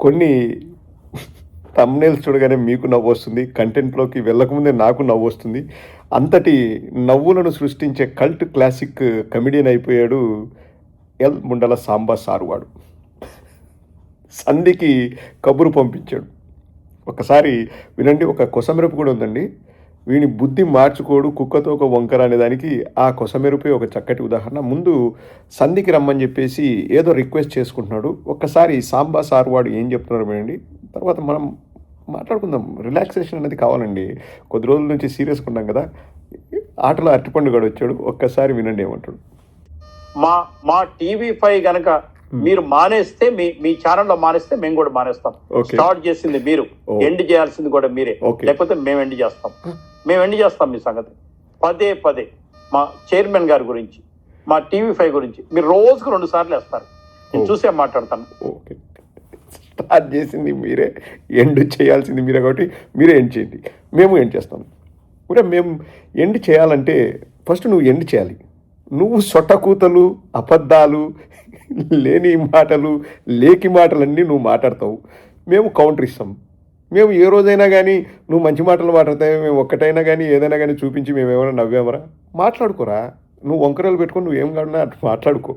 కొన్ని తమ్నేల్స్ చూడగానే మీకు నవ్వు వస్తుంది కంటెంట్లోకి వెళ్ళకముందే నాకు నవ్వు వస్తుంది. అంతటి నవ్వులను సృష్టించే కల్ట్ క్లాసిక్ కమెడియన్ అయిపోయాడు ఎల్ ముండల సాంబా సారువాడు సంధికి కబురు పంపించాడు. ఒకసారి వినండి ఒక కొసమెరుపు కూడా ఉందండి. వీని బుద్ధి మార్చుకోడు కుక్కతో ఒక వంకర అనే దానికి ఆ కొసమెరుపే ఒక చక్కటి ఉదాహరణ. ముందు సంధికి రమ్మని చెప్పేసి ఏదో రిక్వెస్ట్ చేసుకుంటున్నాడు. ఒక్కసారి సాంబా సార్ వాడు ఏం చెప్తున్నారు వినండి. తర్వాత మనం మాట్లాడుకుందాం. రిలాక్సేషన్ అనేది కావాలండి. కొద్ది రోజుల నుంచి సీరియస్గా ఉన్నాం కదా. ఆటలో అరటిపండుగాడు వచ్చాడు. ఒక్కసారి వినండి ఏమంటాడు. మా మా టీవీ ఫైవ్ గనక మీరు మానేస్తే మీ మీ ఛానల్లో మానేస్తే మేము కూడా మానేస్తాం. స్టార్ట్ చేసింది మీరు. Oh. ఎండ్ చేయాల్సింది కూడా మీరే. లేకపోతే మేము ఎండ్ చేస్తాం. మేము ఎండ్ చేస్తాం మీ సంగతి. పదే పదే మా చైర్మన్ గారి గురించి మా టీవీ ఫైవ్ గురించి మీరు రోజుకు రెండు సార్లు వేస్తారు. నేను Oh. చూసే మాట్లాడతాను. ఓకే స్టార్ట్ చేసింది మీరే. ఎండ్ చేయాల్సింది మీరే కాబట్టి మీరే ఎండ్ చేయండి. మేము ఎండ్ చేస్తాం. కూడా మేము ఎండ్ చేయాలంటే ఫస్ట్ నువ్వు ఎండ్ చేయాలి. నువ్వు సొట్టకూతలు అబద్ధాలు లేని మాటలు లేకి మాటలన్నీ నువ్వు మాట్లాడతావు. మేము కౌంటర్ ఇస్తాం. మేము ఏ రోజైనా కానీ నువ్వు మంచి మాటలు మాట్లాడతావు మేము ఒక్కటైనా కానీ ఏదైనా కానీ చూపించి మేము ఏమైనా నవ్వామరా? మాట్లాడుకోరా. నువ్వు వంకరలు పెట్టుకొని నువ్వేం కాడినా అటు మాట్లాడుకో.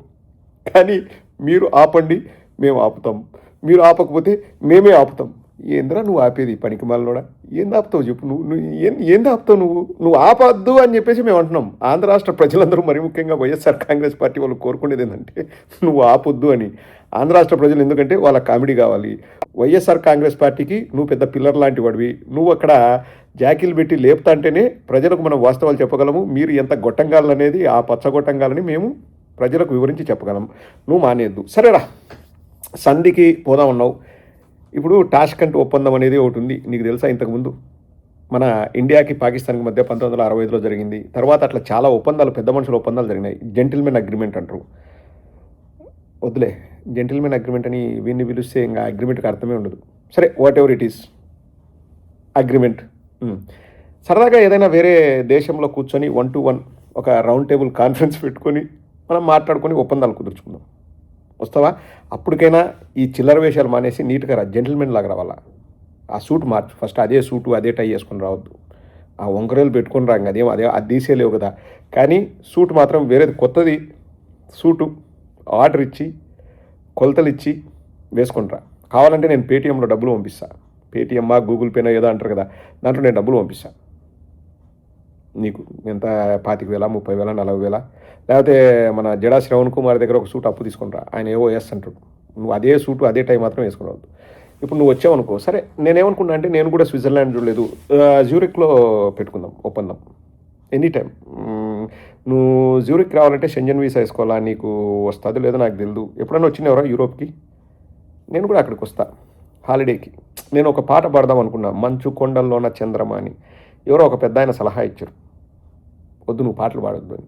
కానీ మీరు ఆపండి మేము ఆపుతాం. మీరు ఆపకపోతే మేమే ఆపుతాం. ఏందిరా నువ్వు ఆపేది పనికి మాలనోడా ఏంది ఆపుతావు చెప్పు. నువ్వు నువ్వు ఏం ఏంది ఆపుతావు నువ్వు? నువ్వు ఆపద్దు అని చెప్పేసి మేము అంటున్నాం. ఆంధ్ర రాష్ట్ర ప్రజలందరూ మరి ముఖ్యంగా వైఎస్ఆర్ కాంగ్రెస్ పార్టీ వాళ్ళు కోరుకునేది ఏంటంటే నువ్వు ఆపొద్దు అని. ఆంధ్ర రాష్ట్ర ప్రజలు ఎందుకంటే వాళ్ళ కామెడీ కావాలి. వైఎస్ఆర్ కాంగ్రెస్ పార్టీకి నువ్వు పెద్ద పిల్లర్ లాంటి వాడివి నువ్వు అక్కడ జాకీలు పెట్టి లేపుతా అంటేనే ప్రజలకు మనం వాస్తవాలు చెప్పగలము. మీరు ఎంత గొట్టంగాలనేది ఆ పచ్చగొట్టంగాలని మేము ప్రజలకు వివరించి చెప్పగలం. నువ్వు మానేద్దు సరేరా. సంధికి పోదాం ఉన్నావు ఇప్పుడు టాష్కంట్ ఒప్పందం అనేది ఒకటి ఉంది. నీకు తెలుసా ఇంతకుముందు? మన ఇండియాకి పాకిస్తాన్కి మధ్య పంతొమ్మిది వందల అరవై ఐదులో జరిగింది. తర్వాత అట్లా చాలా ఒప్పందాలు పెద్ద మనుషుల ఒప్పందాలు జరిగినాయి. జెంటిల్మెన్ అగ్రిమెంట్ అంటారు. వద్దులే. జెంటిల్మెన్ అగ్రిమెంట్ అని వీన్ని పిలిస్తే ఇంకా అగ్రిమెంట్కి అర్థమే ఉండదు. సరే whatever it is agreement సరదాగా ఏదైనా వేరే దేశంలో కూర్చొని వన్ టు వన్ ఒక రౌండ్ టేబుల్ కాన్ఫరెన్స్ పెట్టుకొని మనం మాట్లాడుకొని ఒప్పందాలు కుదుర్చుకుందాం. వస్తావా? అప్పటికైనా ఈ చిల్లర వేషాలు మానేసి నీట్గా రా జెంటిల్మెన్ లాగా రావాలా? ఆ సూట్ మార్చు ఫస్ట్ అదే సూటు అదే టై వేసుకొని రావద్దు. ఆ వంకరేలు పెట్టుకొని రా అదేం అదే అది తీసేలేవు కదా. కానీ సూట్ మాత్రం వేరేది కొత్తది. సూటు ఆర్డర్ ఇచ్చి కొలతలు ఇచ్చి వేసుకుంటా కావాలంటే నేను పేటీఎంలో డబ్బులు పంపిస్తాను పేటీఎమ్మా గూగుల్ పేనో ఏదో అంటారు కదా దాంట్లో నేను డబ్బులు పంపిస్తా. నీకు ఎంత పాతిక వేల ముప్పై వేల నలభై వేల? లేకపోతే మన జడా శ్రవణ్ కుమార్ దగ్గర ఒక సూట్ అప్పు తీసుకుంటా. ఆయన ఏవో ఎస్ అంటాడు. నువ్వు అదే సూటు అదే టైం మాత్రం వేసుకురావద్దు ఇప్పుడు నువ్వు వచ్చావు అనుకో సరే నేనేమనుకున్నా అంటే నేను కూడా స్విట్జర్లాండ్ చూడలేదు. జ్యూరిక్లో పెట్టుకుందాం ఒప్పందం. ఎనీ టైం నువ్వు జ్యూరిక్ రావాలంటే షెంజన్ వీసా వేసుకోవాలా? నీకు వస్తుంది లేదో నాకు తెలియదు ఎప్పుడైనా వచ్చినావరా యూరోప్కి? నేను కూడా అక్కడికి వస్తా. హాలిడేకి. నేను ఒక పాట పాడదాం అనుకున్నా. మంచు కొండల్లోన చంద్రమా అని ఎవరో ఒక పెద్ద ఆయన సలహా ఇచ్చారు. వద్దు నువ్వు పాటలు పాడొద్దు అని.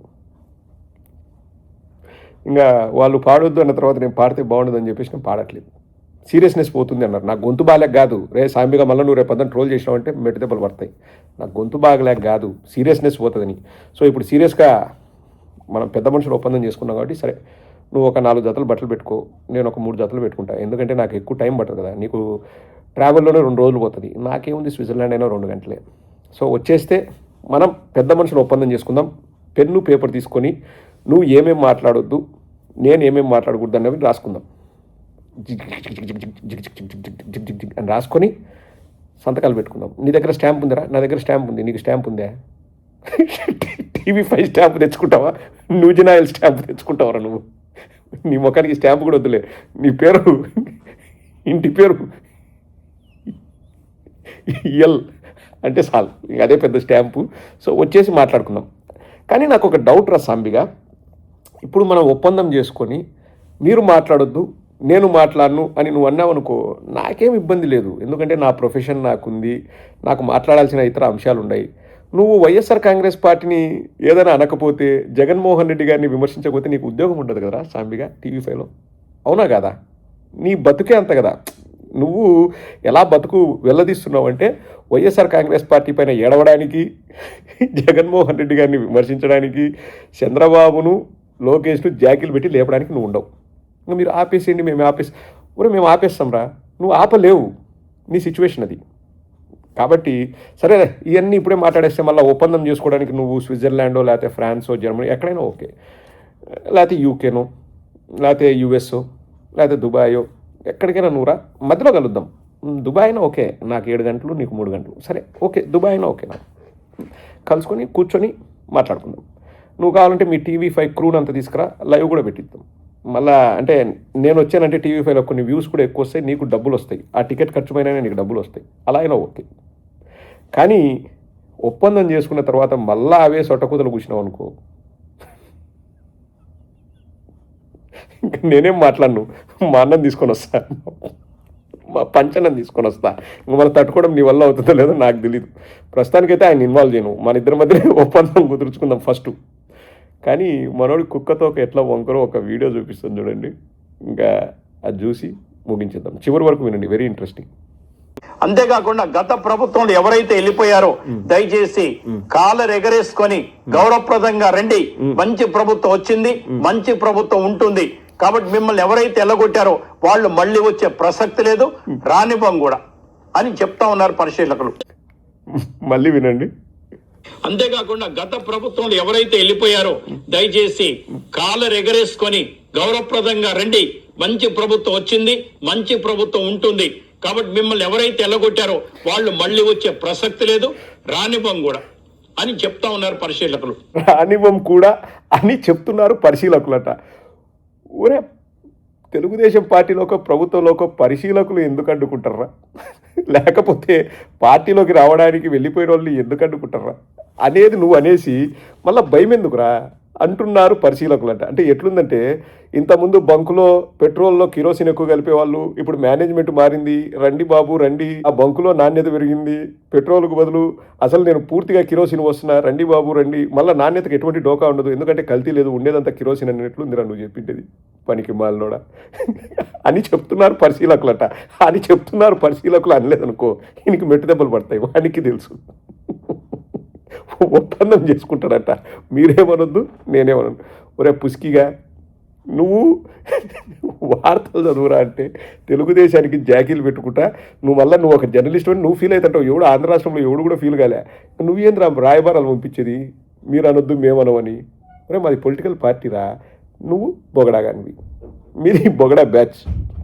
ఇంకా వాళ్ళు పాడొద్దు అన్న తర్వాత నేను పాడితే బాగుండదు అని చెప్పేసి నేను పాడట్లేదు. సీరియస్నెస్ పోతుంది అన్నారు. నా గొంతు బాగాలేక కాదు. రే సాంబిగా మళ్ళీ నువ్వు రేపు పొద్దున్న ట్రోల్ చేసినావంటే మెట్టు దెబ్బలు పడతాయి. నా గొంతు బాగలేక కాదు. సీరియస్నెస్ పోతుందని. సో ఇప్పుడు సీరియస్గా మనం పెద్ద మనుషులు ఒప్పందం చేసుకున్నాం కాబట్టి సరే నువ్వు ఒక నాలుగు జతలు బట్టలు పెట్టుకో నేను ఒక మూడు జతలు పెట్టుకుంటా. ఎందుకంటే నాకు ఎక్కువ టైం పట్టదు కదా. నీకు ట్రావెల్లోనే రెండు రోజులు పోతుంది. నాకేముంది స్విట్జర్లాండ్ అయినా రెండు గంటలే. సో వచ్చేస్తే మనం పెద్ద మనుషులు ఒప్పందం చేసుకుందాం పెన్ను పేపర్ తీసుకొని నువ్వు ఏమేమి మాట్లాడొద్దు నేను ఏమేమి మాట్లాడకూడదు అనేవి రాసుకుందాం అని రాసుకొని సంతకాలు పెట్టుకుందాం నీ దగ్గర స్టాంప్ ఉందిరా నా దగ్గర స్టాంప్ ఉంది నీకు స్టాంప్ ఉందా టీవీ ఫైవ్ స్టాంప్ తెచ్చుకుంటావా నూజనాయిల్ స్టాంప్ తెచ్చుకుంటావరా నువ్వు నీ ముఖానికి స్టాంప్ కూడా వద్దులే నీ పేరు ఇంటి పేరు ఎల్ అంటే సాల్ అదే పెద్ద స్టాంపు. సో వచ్చేసి మాట్లాడుకుందాం. కానీ నాకు ఒక డౌట్ రా సాంబిగా. ఇప్పుడు మనం ఒప్పందం చేసుకొని మీరు మాట్లాడొద్దు నేను మాట్లాడను అని నువ్వు అన్నావనుకో నాకేం ఇబ్బంది లేదు. ఎందుకంటే నా ప్రొఫెషన్ నాకుంది నాకు మాట్లాడాల్సిన ఇతర అంశాలు ఉన్నాయి నువ్వు వైఎస్ఆర్ కాంగ్రెస్ పార్టీని ఏదైనా అనకపోతే జగన్మోహన్ రెడ్డి గారిని విమర్శించకపోతే నీకు ఉద్యోగం ఉండదు కదా సాంబిగా టీవీ ఫైవ్లో? అవునా కదా? నీ బతుకే అంత కదా. నువ్వు ఎలా బతుకు వెళ్ళదీస్తున్నావు అంటే వైఎస్ఆర్ కాంగ్రెస్ పార్టీ పైన ఏడవడానికి జగన్మోహన్ రెడ్డి గారిని విమర్శించడానికి చంద్రబాబును లోకేష్ను జాకీలు పెట్టి లేపడానికి నువ్వు ఉండవు. ఇంకా మీరు ఆపేసేయండి మేము ఆపేసి ఊరే మేము ఆపేస్తాంరా. నువ్వు ఆపలేవు. నీ సిచ్యువేషన్ అది. కాబట్టి సరే ఇవన్నీ ఇప్పుడే మాట్లాడేస్తే మళ్ళీ ఒప్పందం చేసుకోవడానికి నువ్వు స్విట్జర్లాండో లేకపోతే ఫ్రాన్సో జర్మనీ ఎక్కడైనా ఓకే. లేకపోతే యూకేనో లేకపోతే యుఎస్ఓ లేకపోతే దుబాయో ఎక్కడికైనా నూరా? మధ్యలో కలుద్దాం. ఉమ్, దుబాయ్ అయినా ఓకే. నాకు ఏడు గంటలు నీకు మూడు గంటలు. సరే ఓకే. దుబాయ్ అయినా ఓకే. నాకు కలుసుకొని కూర్చొని మాట్లాడుకుందాం. నువ్వు కావాలంటే మీ టీవీ ఫైవ్ క్రూన్ అంతా తీసుకురా. లైవ్ కూడా పెట్టిద్దాం. మళ్ళా అంటే నేను వచ్చానంటే టీవీ ఫైవ్లో కొన్ని వ్యూస్ కూడా ఎక్కువ వస్తాయి. నీకు డబ్బులు వస్తాయి. ఆ టికెట్ ఖర్చు పైన నీకు డబ్బులు వస్తాయి. అలా అయినా ఓకే. కానీ ఒప్పందం చేసుకున్న తర్వాత మళ్ళా అవే సొట్టకూతలు కూర్చున్నావు అనుకో. ఇంకా నేనేం మాట్లాడను? మా అన్నం తీసుకొని వస్తా. మా పంచనం తీసుకొని వస్తా. ఇంక మనం తట్టుకోవడం నీ వల్ల అవుతుందో లేదో నాకు తెలియదు ప్రస్తుతానికైతే ఆయన ఇన్వాల్వ్ చేయను. మన ఇద్దరి మధ్య ఒప్పందం కుదుర్చుకుందాం ఫస్ట్ కానీ మనోడి కుక్కతో ఒక ఎట్లా వంకరో ఒక వీడియో చూపిస్తుంది చూడండి. ఇంకా అది చూసి ముగించేద్దాం. చివరి వరకు వినండి. వెరీ ఇంట్రెస్టింగ్ అంతేకాకుండా గత ప్రభుత్వంలో ఎవరైతే వెళ్ళిపోయారో దయచేసి కాలర్ ఎగరేసుకొని గౌరవప్రదంగా రండి. మంచి ప్రభుత్వం వచ్చింది. మంచి ప్రభుత్వం ఉంటుంది. కాబట్టి మిమ్మల్ని ఎవరైతే ఎల్లగొట్టారో వాళ్ళు మళ్ళీ వచ్చే ప్రసక్తి లేదు రానివ్వం కూడా అని చెప్తా ఉన్నారు పరిశీలకులు. మళ్ళీ వినండి. అంతేకాకుండా గత ప్రభుత్వంలో ఎవరైతే వెళ్ళిపోయారో దయచేసి కాలర్ ఎగరేసుకొని గౌరవప్రదంగా రండి. మంచి ప్రభుత్వం వచ్చింది మంచి ప్రభుత్వం ఉంటుంది. కాబట్టి మిమ్మల్ని ఎవరైతే ఎల్లగొట్టారో వాళ్ళు మళ్ళీ వచ్చే ప్రసక్తి లేదు రానివ్వం కూడా అని చెప్తా ఉన్నారు పరిశీలకులు. రానివ్వం కూడా అని చెప్తున్నారు పరిశీలకులట. ఊరే తెలుగుదేశం పార్టీలోకో ప్రభుత్వంలోకో పరిశీలకులు ఎందుకు అడ్డుకుంటారా? లేకపోతే పార్టీలోకి రావడానికి వెళ్ళిపోయిన వాళ్ళు ఎందుకు అడ్డుకుంటారా? అనేది నువ్వు అనేసి మళ్ళీ భయం ఎందుకురా అంటున్నారు పరిశీలకులంట. అంటే ఎట్లుందంటే ఇంతకుముందు బంకులో పెట్రోల్లో కిరోసిన్ ఎక్కువ కలిపేవాళ్ళు ఇప్పుడు మేనేజ్మెంట్ మారింది రండి బాబు రండి ఆ బంకులో నాణ్యత పెరిగింది పెట్రోల్కు బదులు అసలు నేను పూర్తిగా కిరోసిన్ వస్తున్నా రండి బాబు రండి మళ్ళీ నాణ్యతకు ఎటువంటి డోకా ఉండదు ఎందుకంటే కల్తీ లేదు ఉండేదంతా కిరోసిన్ అన్నట్లుందిరా నువ్వు చెప్పిండేది పనికి మాలనోడా. అని చెప్తున్నారు పరిశీలకులట. అని చెప్తున్నారు పరిశీలకులు అనలేదనుకో ఈయనకి మెట్టు దెబ్బలు పడతాయి వానికి తెలుసు. ఒప్పందం చేసుకుంటాడట. మీరేమనొద్దు నేనేమనొద్దు. ఒరే పుస్కిగా నువ్వు వార్తలు చదువురా అంటే తెలుగుదేశానికి జాకీలు పెట్టుకుంటా నువ్వు మళ్ళీ నువ్వు ఒక జర్నలిస్ట్ అని నువ్వు ఫీల్ అవుతుంటావు. ఎవడు ఆంధ్ర రాష్ట్రంలో ఎవడు కూడా ఫీల్ కాలే. నువ్వేంద్రా రాయబారాలు పంపించేది? మీరు అనొద్దు మేమనవని ఒరే మాది పొలిటికల్ పార్టీరా నువ్వు బొగడాగానివి మీది బొగడా బ్యాచ్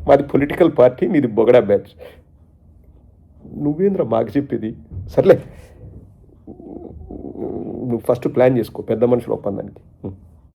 మాది పొలిటికల్ పార్టీ నీది బొగడా బ్యాచ్ నువ్వేంద్ర మాకు చెప్పేది? సర్లే. నువ్వు ఫస్ట్ ప్లాన్ చేసుకో. పెద్ద మనుషుల ఒప్పందానికి.